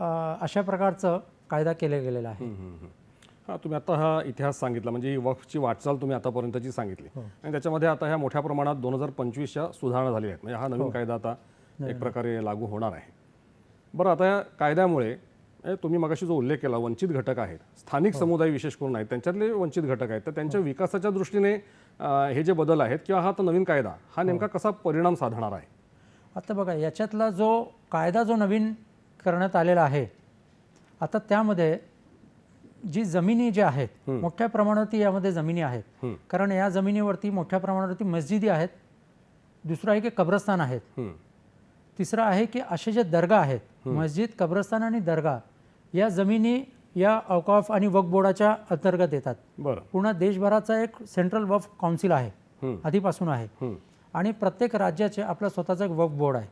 अशा प्रकारचं कायदा केलं गेलेला आहे. हां तुम्ही आता हा इतिहास सांगितला म्हणजे ही वक्फची वाटचाल तुम्ही आतापर्यंतची सांगितली. आणि त्याच्यामध्ये आता ह्या मोठ्या प्रमाणात दोन हजार पंचवीसच्या सुधारणा झालेल्या आहेत. म्हणजे हा नवीन कायदा आता एक प्रकारे लागू होणार आहे. बरं आता या कायद्यामुळे तुम्ही मगाशी जो उल्लेख केला वंचित घटक आहेत स्थानिक समुदाय विशेष करून आहेत त्यांच्यातले वंचित घटक आहेत तर त्यांच्या विकासाच्या दृष्टीने हे जे बदल आहेत किंवा हा आता नवीन कायदा हा. नेमका कसा परिणाम साधणार आहे? आता बघा याच्यातला जो कायदा जो नवीन करण्यात आलेला आहे. आता त्यामध्ये जी जमिनी ज्या आहेत मोठ्या प्रमाणावरती यामध्ये जमिनी आहेत. कारण या जमिनीवरती मोठ्या प्रमाणावरती मस्जिदी आहेत दुसरं आहे की कब्रस्तान आहेत. तिसरं आहे की असे जे दर्गा आहेत मस्जिद कब्रस्तान आणि दर्गा या जमिनी या अवकाफ आणि वक्फ बोर्डाच्या अंतर्गत येतात. पूर्ण देशभराचा एक सेंट्रल वक्फ काउन्सिल आहे. आधीपासून आहे. आणि प्रत्येक राज्याचे आपला स्वतःचा एक वक्फ बोर्ड आहे.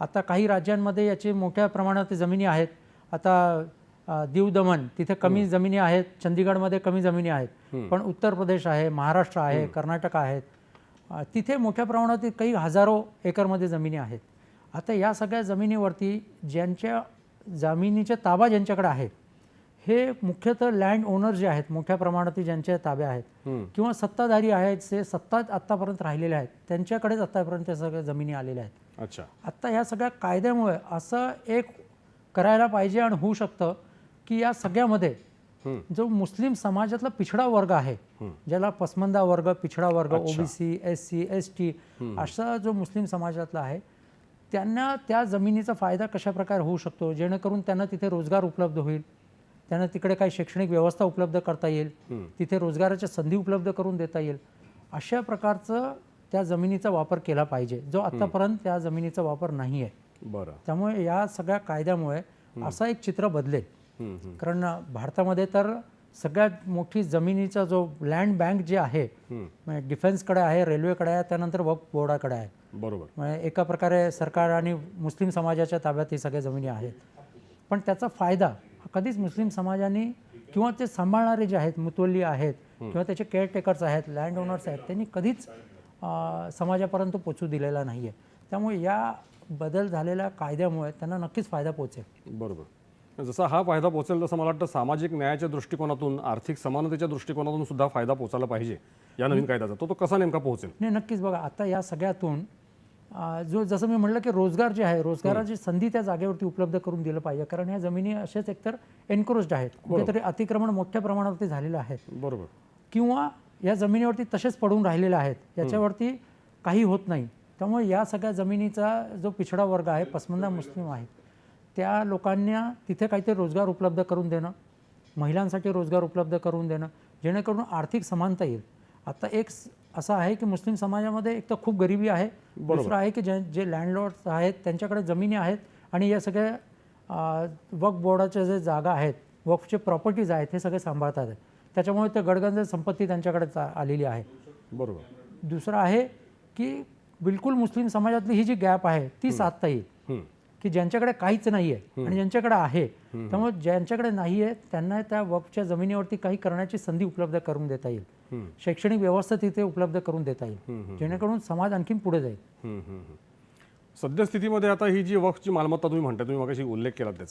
आता काही राज्यांमध्ये याची मोठ्या प्रमाणात जमिनी आहेत. आता दीव दमण तिथे कमी जमिनी आहेत. चंदीगडमध्ये कमी जमिनी आहेत. पण उत्तर प्रदेश आहे महाराष्ट्र आहे कर्नाटक आहेत. तिथे मोठ्या प्रमाणात काही हजारो एकरमध्ये जमिनी आहेत. आता या सगळ्या जमिनीवरती ज्यांच्या जमिनीच्या ताबा ज्यांच्याकडे आहे हे मुख्यतः लँड ओनर जे आहेत मोठ्या प्रमाणात ज्यांच्या ताब्या आहेत किंवा सत्ताधारी आहेत ते सत्ता आत्तापर्यंत राहिलेले आहेत त्यांच्याकडेच आत्तापर्यंत त्या सगळ्या जमिनी आलेल्या आहेत. अच्छा. आत्ता या सगळ्या कायद्यामुळे असं एक करायला पाहिजे आणि होऊ शकतं की या सगळ्यामध्ये जो मुस्लिम समाजातला पिछडा वर्ग आहे ज्याला पसमंदा वर्ग पिछडा वर्ग OBC S C S T असा जो मुस्लिम समाजातला आहे त्यांना त्या जमिनीचा फायदा कशा प्रकारे होऊ शकतो? जेणेकरून त्यांना तिथे रोजगार उपलब्ध होईल. त्यांना तिकडे काही शैक्षणिक व्यवस्था उपलब्ध करता येईल. तिथे रोजगाराच्या संधी उपलब्ध करून देता येईल. अशा प्रकारचं त्या जमिनीचा वापर केला पाहिजे. जो आतापर्यंत त्या जमिनीचा वापर नाही आहे बरं. त्यामुळे या सगळ्या कायद्यामुळे असं एक चित्र बदलेल. कारण भारतामध्ये तर सगळ्यात मोठी जमिनीचा जो लँड बँक जे आहे म्हणजे डिफेन्सकडे आहे रेल्वेकडे आहे त्यानंतर वक्फ बोर्डाकडे आहे. बरोबर. म्हणजे एका प्रकारे सरकार आणि मुस्लिम समाजाच्या ताब्यात ही सगळ्या जमिनी आहेत. पण त्याचा फायदा कधीच मुस्लिम समाजाने किंवा ते सांभाळणारे जे आहेत मुतवल्ली आहेत किंवा त्याचे केअरटेकर्स आहेत लँड ओनर्स आहेत त्यांनी कधीच समाजापर्यंत पोचू दिलेला नाही आहे त्यामुळे या बदल झालेल्या कायद्यामुळे त्यांना नक्कीच फायदा पोचेल. बरोबर. जसा हा फायदा पोहोचेल तसं मला वाटतं सामाजिक न्यायाच्या दृष्टिकोनातून आर्थिक समानतेच्या दृष्टिकोनातून सुद्धा फायदा पोचायला पाहिजे या नवीन कायद्याचा. तो तो कसा नेमका पोहोचेल? नाही नक्कीच बघा आता या सगळ्यातून जो जसं मी म्हटलं की रोजगार जे आहे रोजगाराची संधी त्या जागेवरती उपलब्ध करून दिलं पाहिजे. कारण ह्या जमिनी असेच एकतर एन्क्रोच्ड आहेत. कुठेतरी अतिक्रमण मोठ्या प्रमाणावरती झालेलं आहे. बरोबर. किंवा या जमिनीवरती तसेच पडून राहिलेले आहेत. याच्यावरती काही होत नाही. त्यामुळे या सगळ्या जमिनीचा जो पिछडा वर्ग आहे पसमंदा मुस्लिम आहे त्या लोकांना तिथे काहीतरी रोजगार उपलब्ध करून देणं महिलांसाठी रोजगार उपलब्ध करून देणं जेणेकरून आर्थिक समानता येईल. आता एक असं आहे की मुस्लिम समाजामध्ये एक तर खूप गरिबी आहे. दुसरं आहे की जे जे लँडलॉर्ड्स आहेत त्यांच्याकडे जमिनी आहेत आणि या सगळ्या वक्फ बोर्डाच्या जे जागा आहेत वक्फचे प्रॉपर्टीज आहेत हे सगळे सांभाळतात. त्याच्यामुळे ते गडगंज संपत्ती त्यांच्याकडे आलेली आहे. बरोबर. दुसरं आहे की बिलकुल मुस्लिम समाजातली ही जी गॅप आहे ती साधता येईल. की ज्यांच्याकडे काहीच नाही आहे आणि ज्यांच्याकडे आहे त्यामुळे ज्यांच्याकडे नाही आहे त्यांना त्या वक्फच्या जमिनीवरती काही करण्याची संधी उपलब्ध करून देता येईल. शैक्षणिक व्यवस्था तिथे उपलब्ध करून देता येईल. जेणेकरून समाज आणखीन पुढे जाईल. सद्यस्थितीमध्ये आता ही जी वक्फची मालमत्ता तुम्ही म्हणता तुम्ही मगाशी उल्लेख केला त्याचा.